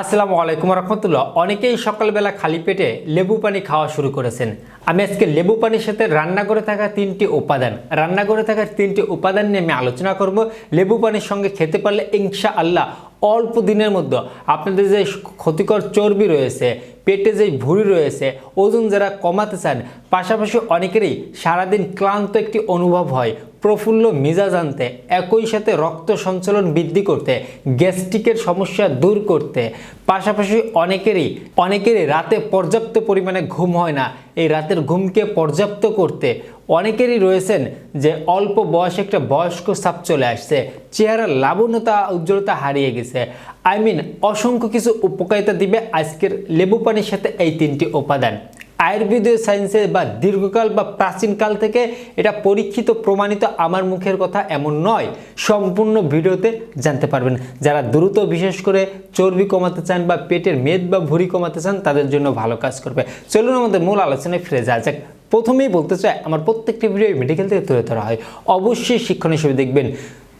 আসসালামু আলাইকুম রহমতুল্লাহ। অনেকেই সকালবেলা খালি পেটে লেবু পানি খাওয়া শুরু করেছেন। আমি আজকে লেবু পানির সাথে রান্না করে থাকা তিনটি উপাদান রান্না করে থাকা তিনটি উপাদান নিয়ে আমি আলোচনা করব। লেবু পানির সঙ্গে খেতে পারলে ইনশা আল্লাহ অল্প দিনের মধ্যে আপনাদের যে ক্ষতিকর চর্বি রয়েছে, পেটে যে ভুঁড়ি রয়েছে, ওজন যারা কমাতে চান, পাশাপাশি অনেকেরই সারাদিন ক্লান্ত একটি অনুভব হয়। প্রফুল্ল মেজাজ আনতে, একই সাথে রক্ত সঞ্চালন বৃদ্ধি করতে, গ্যাস্ট্রিকের সমস্যা দূর করতে। পাশাপাশি অনেকেরই অনেকেরই রাতে পর্যাপ্ত পরিমাণে ঘুম হয় না। এই রাতের ঘুমকে পর্যাপ্ত করতে অনেকেরই রয়েছেন যে অল্প বয়সে একটা বয়স্ক সাপ চলে আসছে। চেহারার লাবণ্যতা, উজ্জ্বলতা হারিয়ে গেছে। আই মিন, অসংখ্য কিছু উপকারিতা দিবে আজকের লেবু পানির সাথে এই তিনটি উপাদান। আয়ুর্বেদীয় সায়েন্সে বা দীর্ঘকাল বা প্রাচীনকাল থেকে এটা পরীক্ষিত, প্রমাণিত আমার মুখের কথা এমন নয়। সম্পূর্ণ ভিডিওতে জানতে পারবেন। যারা দ্রুত বিশেষ করে চর্বি কমাতে চান বা পেটের মেদ বা ভুঁড়ি কমাতে চান, তাদের জন্য ভালো কাজ করবে। চলুন আমাদের মূল আলোচনায় ফিরে যাওয়া যাক। প্রথমেই বলতে চাই, আমার প্রত্যেকটি ভিডিও মেডিকেল থেকে তৈরি করা হয়। অবশ্যই শিক্ষণ হিসেবে দেখবেন,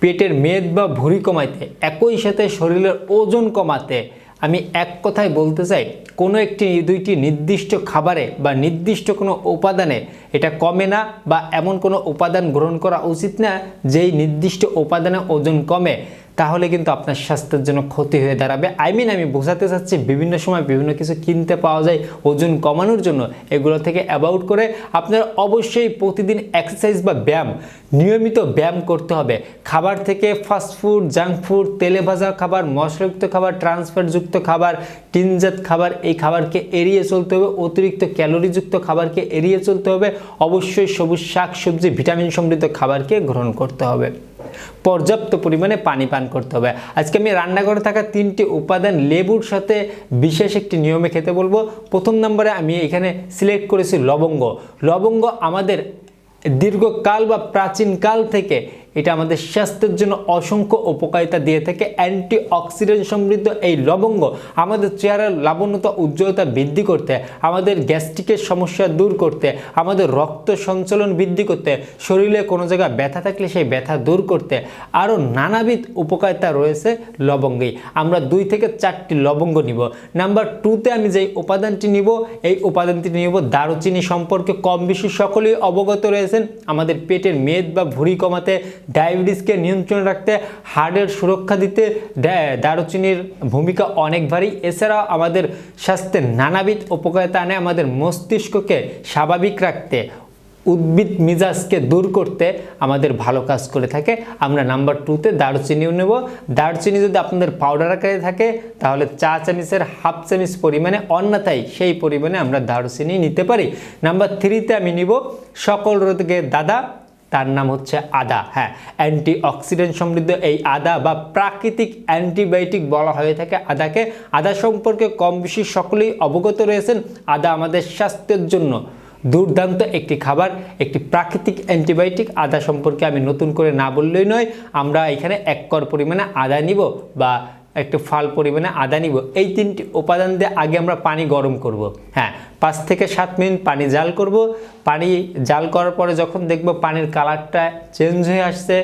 পেটের মেদ বা ভুঁড়ি কমাইতে, একই সাথে শরীরের ওজন কমাতে আমি এক কথায় বলতে চাই, কোনো একটি দুইটি নির্দিষ্ট খাবারে বা নির্দিষ্ট কোনো উপাদানে এটা কমে না বা এমন কোনো উপাদান গ্রহণ করা উচিত না, যেই নির্দিষ্ট উপাদানে ওজন কমে। তাহলে কিন্তু আপনার স্বাস্থ্যের জন্য ক্ষতি হয়ে দাঁড়াবে। আই মিন আমি বোঝাতে চাচ্ছি বিভিন্ন সময় বিভিন্ন কিছু কিনতে পাওয়া যায়, ওজন কমানোর জন্য। এগুলো থেকে অ্যাবাউট করে আপনার অবশ্যই প্রতিদিন এক্সারসাইজ বা ব্যায়াম, নিয়মিত ব্যায়াম করতে হবে। খাবার থেকে ফাস্টফুড জাঙ্ক ফুড তেলে ভাজা খাবার, মশলাযুক্ত খাবার ট্রান্সফারযুক্ত খাবার টিনজাত খাবার, এই খাবারকে এড়িয়ে চলতে হবে। অতিরিক্ত ক্যালোরিযুক্ত খাবারকে এড়িয়ে চলতে হবে। অবশ্যই সবুজ শাক, সবজি ভিটামিন সমৃদ্ধ খাবারকে গ্রহণ করতে হবে। পর্যাপ্ত পরিমাণে পানি পান করতে হবে। আজকে আমি রান্নাঘরে থাকা তিনটি উপাদান লেবুর সাথে বিশেষ একটি নিয়মে খেতে বলব। প্রথম নম্বরে আমি এখানে সিলেক্ট করেছি লবঙ্গ। লবঙ্গ আমাদের দীর্ঘকাল বা প্রাচীনকাল থেকে এটা আমাদের স্বাস্থ্যের জন্য অসংখ্য উপকারিতা দিয়ে থাকে। অ্যান্টি অক্সিডেন্ট সমৃদ্ধ এই লবঙ্গ আমাদের চেহারার লাবণ্যতা, উজ্জ্বলতা বৃদ্ধি করতে, আমাদের গ্যাস্ট্রিকের সমস্যা দূর করতে, আমাদের রক্ত সঞ্চালন বৃদ্ধি করতে, শরীরে কোনো জায়গায় ব্যথা থাকলে সেই ব্যথা দূর করতে আরও নানাবিধ উপকারিতা রয়েছে লবঙ্গেই। আমরা দুই থেকে চারটি লবঙ্গ নিব। নাম্বার টুতে আমি যেই উপাদানটি নিব, এই উপাদানটি নিব দারুচিনি সম্পর্কে কম বেশি সকলেই অবগত রয়েছেন। আমাদের পেটের মেদ বা ভুঁড়ি কমাতে ডায়াবেটিসকে নিয়ন্ত্রণে রাখতে হার্টের সুরক্ষা দিতে দারুচিনির ভূমিকা অনেক ভারী এছাড়াও আমাদের স্বাস্থ্যের নানাবিধ উপকারিতা আনে আমাদের মস্তিষ্ককে স্বাভাবিক রাখতে, উদ্ভিদ মিজাজকে দূর করতে আমাদের ভালো কাজ করে থাকে। আমরা নাম্বার টুতে দারুচিনিও নেব। দারুচিনি যদি আপনাদের পাউডার আকারে থাকে, তাহলে চা চামিচের হাফ চামিচ পরিমাণে, অন্যথায় সেই পরিমাণে আমরা দারুচিনি নিতে পারি। নাম্বার থ্রিতে আমি নিব সকল রোগের দাদা। তার নাম হচ্ছে আদা। হ্যাঁ অ্যান্টি অক্সিডেন্ট সমৃদ্ধ এই আদা বা প্রাকৃতিক অ্যান্টিবায়োটিক বলা হয়ে থাকে আদাকে। আদা সম্পর্কে কম বেশি সকলেই অবগত রয়েছেন। আদা আমাদের স্বাস্থ্যের জন্য দুর্দান্ত একটি খাবার, একটি প্রাকৃতিক অ্যান্টিবায়োটিক। আদা সম্পর্কে আমি নতুন করে না বললেই নয়, আমরা এখানে এক কর পরিমাণে আদা নিব বা একটু ফাল পরিমাণে আদা নিব। এই তিনটি উপাদান দিয়ে আগে আমরা পানি গরম করব। হ্যাঁ পাঁচ থেকে সাত মিনিট পানি জাল করব। পানি জাল করার পরে যখন দেখব পানির কালারটা চেঞ্জ হয়ে আসছে,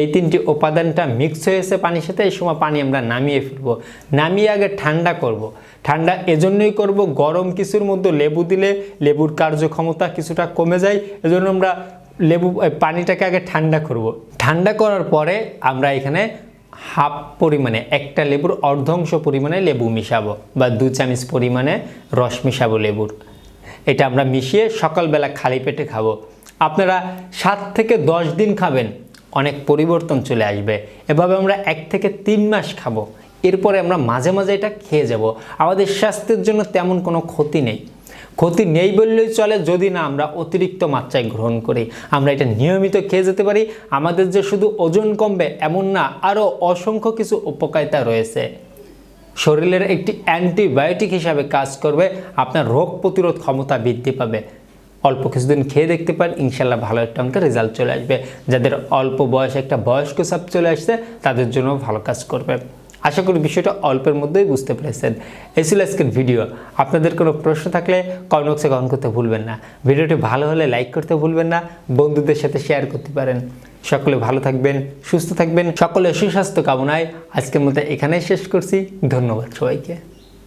এই তিনটি উপাদানটা মিক্স হয়েছে পানির সাথে, এই সময় পানি আমরা নামিয়ে ফেলব। নামিয়ে আগে ঠান্ডা করব। ঠান্ডা এজন্যই করব গরম কিছুর মধ্যে লেবু দিলে লেবুর কার্যক্ষমতা কিছুটা কমে যায়। এজন্য আমরা লেবু পানিটাকে আগে ঠান্ডা করব। ঠান্ডা করার পরে আমরা এখানে হাফ পরিমাণে, একটা লেবুর অর্ধাংশ পরিমাণে লেবু মিশাবো বা দু চামচ পরিমাণে রস মিশাবো লেবুর। এটা আমরা মিশিয়ে সকালবেলা খালি পেটে খাব। আপনারা সাত থেকে দশ দিন খাবেন, অনেক পরিবর্তন চলে আসবে। এভাবে আমরা এক থেকে তিন মাস খাব। এরপরে আমরা মাঝে মাঝে এটা খেয়ে যাব। আমাদের স্বাস্থ্যের জন্য তেমন কোনো ক্ষতি নেই। ক্ষতি নেই বললেই চলে যদি না আমরা অতিরিক্ত মাত্রায় গ্রহণ করি। আমরা এটা নিয়মিত খেয়ে যেতে পারি। আমাদের যে শুধু ওজন কমবে এমন না, আরও অসংখ্য কিছু উপকারিতা রয়েছে। শরীরের একটি অ্যান্টিবায়োটিক হিসাবে কাজ করবে, আপনার রোগ প্রতিরোধ ক্ষমতা বৃদ্ধি পাবে। অল্প কিছুদিন খেয়ে দেখতে পারেন ইনশাল্লাহ ভালো একটা অঙ্কের রেজাল্ট চলে আসবে। যাদের অল্প বয়সে একটা বয়স্ক সাপ চলে আসছে, তাদের জন্য ভালো কাজ করবে। আশা করি বিষয়টা অল্পের মধ্যেই বুঝতে পেরেছেন। এই ছিল আজকের ভিডিও। আপনাদের কোনো প্রশ্ন থাকলে কমেন্ট বক্সে কমেন্ট করতে ভুলবেন না। ভিডিওটি ভালো হলে লাইক করতে ভুলবেন না। বন্ধুদের সাথে শেয়ার করতে পারেন। সকলে ভালো থাকবেন, সুস্থ থাকবেন। সকলে সুস্বাস্থ্য কামনায় আজকের মধ্যে এখানেই শেষ করছি। ধন্যবাদ সবাইকে।